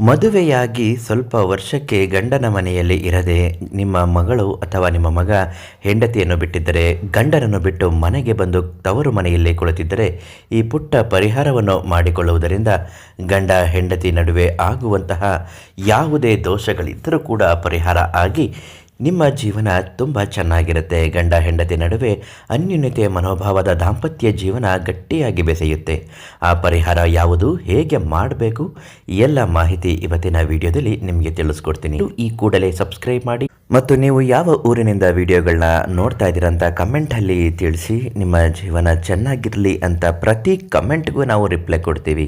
ಮದುವೆಯಾಗಿ ಸ್ವಲ್ಪ ವರ್ಷಕ್ಕೆ ಗಂಡನ ಮನೆಯಲ್ಲಿ ಇರದೆ ನಿಮ್ಮ ಮಗಳು ಅಥವಾ ನಿಮ್ಮ ಮಗ ಹೆಂಡತಿಯನ್ನು ಬಿಟ್ಟಿದ್ದರೆ, ಗಂಡನನ್ನು ಬಿಟ್ಟು ಮನೆಗೆ ಬಂದು ತವರು ಮನೆಯಲ್ಲಿ ಕುಳಿತಿದ್ದರೆ ಈ ಪುಟ್ಟ ಪರಿಹಾರವನ್ನು ಮಾಡಿಕೊಳ್ಳುವುದರಿಂದ ಗಂಡ ಹೆಂಡತಿ ನಡುವೆ ಆಗುವಂತಹ ಯಾವುದೇ ದೋಷಗಳಿದ್ದರೂ ಕೂಡ ಪರಿಹಾರ ಆಗಿ ನಿಮ್ಮ ಜೀವನ ತುಂಬ ಚೆನ್ನಾಗಿರುತ್ತೆ. ಗಂಡ ಹೆಂಡತಿ ನಡುವೆ ಅನ್ಯೂನ್ಯತೆ ಮನೋಭಾವದ ದಾಂಪತ್ಯ ಜೀವನ ಗಟ್ಟಿಯಾಗಿ ಬೆಸೆಯುತ್ತೆ. ಆ ಪರಿಹಾರ ಯಾವುದು? ಹೇಗೆ ಮಾಡಬೇಕು? ಎಲ್ಲ ಮಾಹಿತಿ ಇವತ್ತಿನ ವಿಡಿಯೋದಲ್ಲಿ ನಿಮಗೆ ತಿಳಿಸ್ಕೊಡ್ತೀನಿ. ಈ ಕೂಡಲೇ ಸಬ್ಸ್ಕ್ರೈಬ್ ಮಾಡಿ. ಮತ್ತು ನೀವು ಯಾವ ಊರಿನಿಂದ ವಿಡಿಯೋಗಳನ್ನ ನೋಡ್ತಾ ಇದ್ದೀರಾ ಅಂತ ಕಮೆಂಟಲ್ಲಿ ತಿಳಿಸಿ. ನಿಮ್ಮ ಜೀವನ ಚೆನ್ನಾಗಿರಲಿ ಅಂತ ಪ್ರತಿ ಕಮೆಂಟ್ಗೂ ನಾವು ರಿಪ್ಲೈ ಕೊಡ್ತೀವಿ.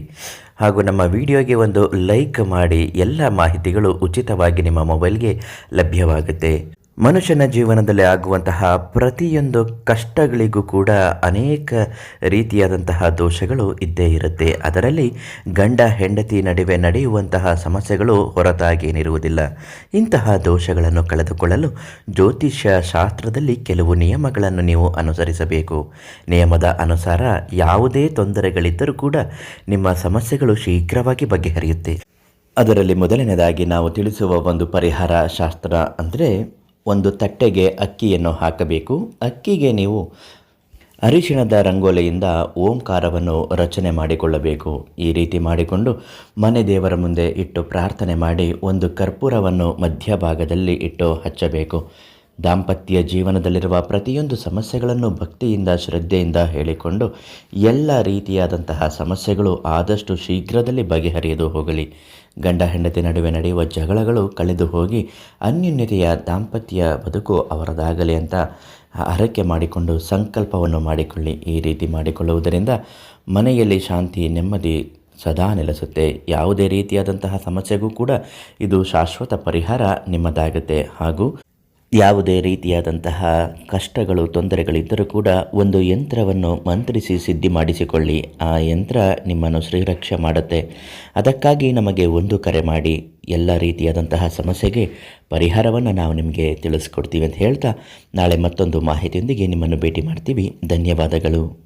ಹಾಗೂ ನಮ್ಮ ವಿಡಿಯೋಗೆ ಒಂದು ಲೈಕ್ ಮಾಡಿ ಎಲ್ಲ ಮಾಹಿತಿಗಳು ಉಚಿತವಾಗಿ ನಿಮ್ಮ ಮೊಬೈಲ್ಗೆ ಲಭ್ಯವಾಗುತ್ತೆ. ಮನುಷ್ಯನ ಜೀವನದಲ್ಲಿ ಆಗುವಂತಹ ಪ್ರತಿಯೊಂದು ಕಷ್ಟಗಳಿಗೂ ಕೂಡ ಅನೇಕ ರೀತಿಯಾದಂತಹ ದೋಷಗಳು ಇದ್ದೇ ಇರುತ್ತೆ. ಅದರಲ್ಲಿ ಗಂಡ, ಹೆಂಡತಿ ನಡುವೆ ನಡೆಯುವಂತಹ ಸಮಸ್ಯೆಗಳು ಹೊರತಾಗೇನಿರುವುದಿಲ್ಲ. ಇಂತಹ ದೋಷಗಳನ್ನು ಕಳೆದುಕೊಳ್ಳಲು ಜ್ಯೋತಿಷ್ಯ ಶಾಸ್ತ್ರದಲ್ಲಿ ಕೆಲವು ನಿಯಮಗಳನ್ನು ನೀವು ಅನುಸರಿಸಬೇಕು. ನಿಯಮದ ಅನುಸಾರ ಯಾವುದೇ ತೊಂದರೆಗಳಿದ್ದರೂ ಕೂಡ ನಿಮ್ಮ ಸಮಸ್ಯೆಗಳು ಶೀಘ್ರವಾಗಿ ಬಗೆಹರಿಯುತ್ತೆ. ಅದರಲ್ಲಿ ಮೊದಲನೇದಾಗಿ ನಾವು ತಿಳಿಸುವ ಒಂದು ಪರಿಹಾರ ಶಾಸ್ತ್ರ ಅಂದರೆ ಒಂದು ತಟ್ಟೆಗೆ ಅಕ್ಕಿಯನ್ನು ಹಾಕಬೇಕು. ಅಕ್ಕಿಗೆ ನೀವು ಅರಿಶಿಣದ ರಂಗೋಲಿಯಿಂದ ಓಂಕಾರವನ್ನು ರಚನೆ ಮಾಡಿಕೊಳ್ಳಬೇಕು. ಈ ರೀತಿ ಮಾಡಿಕೊಂಡು ಮನೆ ದೇವರ ಮುಂದೆ ಇಟ್ಟು ಪ್ರಾರ್ಥನೆ ಮಾಡಿ ಒಂದು ಕರ್ಪೂರವನ್ನು ಮಧ್ಯಭಾಗದಲ್ಲಿ ಇಟ್ಟು ಹಚ್ಚಬೇಕು. ದಾಂಪತ್ಯ ಜೀವನದಲ್ಲಿರುವ ಪ್ರತಿಯೊಂದು ಸಮಸ್ಯೆಗಳನ್ನು ಭಕ್ತಿಯಿಂದ, ಶ್ರದ್ಧೆಯಿಂದ ಹೇಳಿಕೊಂಡು ಎಲ್ಲ ರೀತಿಯಾದಂತಹ ಸಮಸ್ಯೆಗಳು ಆದಷ್ಟು ಶೀಘ್ರದಲ್ಲಿ ಬಗೆಹರಿಯದು ಹೋಗಲಿ. ಗಂಡ ಹೆಂಡತಿ ನಡುವೆ ನಡೆಯುವ ಜಗಳಗಳು ಕಳೆದು ಹೋಗಿ ಅನ್ಯೋನ್ಯತೆಯ ದಾಂಪತ್ಯ ಬದುಕು ಅವರದಾಗಲಿ ಅಂತ ಹರಕೆ ಮಾಡಿಕೊಂಡು ಸಂಕಲ್ಪವನ್ನು ಮಾಡಿಕೊಳ್ಳಿ. ಈ ರೀತಿ ಮಾಡಿಕೊಳ್ಳುವುದರಿಂದ ಮನೆಯಲ್ಲಿ ಶಾಂತಿ, ನೆಮ್ಮದಿ ಸದಾ ನೆಲೆಸುತ್ತೆ. ಯಾವುದೇ ರೀತಿಯಾದಂತಹ ಸಮಸ್ಯೆಗೂ ಕೂಡ ಇದು ಶಾಶ್ವತ ಪರಿಹಾರ ನಿಮ್ಮದಾಗುತ್ತೆ. ಹಾಗೂ ಯಾವುದೇ ರೀತಿಯಾದಂತಹ ಕಷ್ಟಗಳು, ತೊಂದರೆಗಳಿದ್ದರೂ ಕೂಡ ಒಂದು ಯಂತ್ರವನ್ನು ಮಂತ್ರಿಸಿ ಸಿದ್ಧಿ ಮಾಡಿಸಿಕೊಳ್ಳಿ. ಆ ಯಂತ್ರ ನಿಮ್ಮನ್ನು ಶ್ರೀರಕ್ಷೆ ಮಾಡುತ್ತೆ. ಅದಕ್ಕಾಗಿ ನಮಗೆ ಒಂದು ಕರೆ ಮಾಡಿ, ಎಲ್ಲ ರೀತಿಯಾದಂತಹ ಸಮಸ್ಯೆಗೆ ಪರಿಹಾರವನ್ನು ನಾವು ನಿಮಗೆ ತಿಳಿಸ್ಕೊಡ್ತೀವಿ ಅಂತ ಹೇಳ್ತಾ ನಾಳೆ ಮತ್ತೊಂದು ಮಾಹಿತಿಯೊಂದಿಗೆ ನಿಮ್ಮನ್ನು ಭೇಟಿ ಮಾಡ್ತೀವಿ. ಧನ್ಯವಾದಗಳು.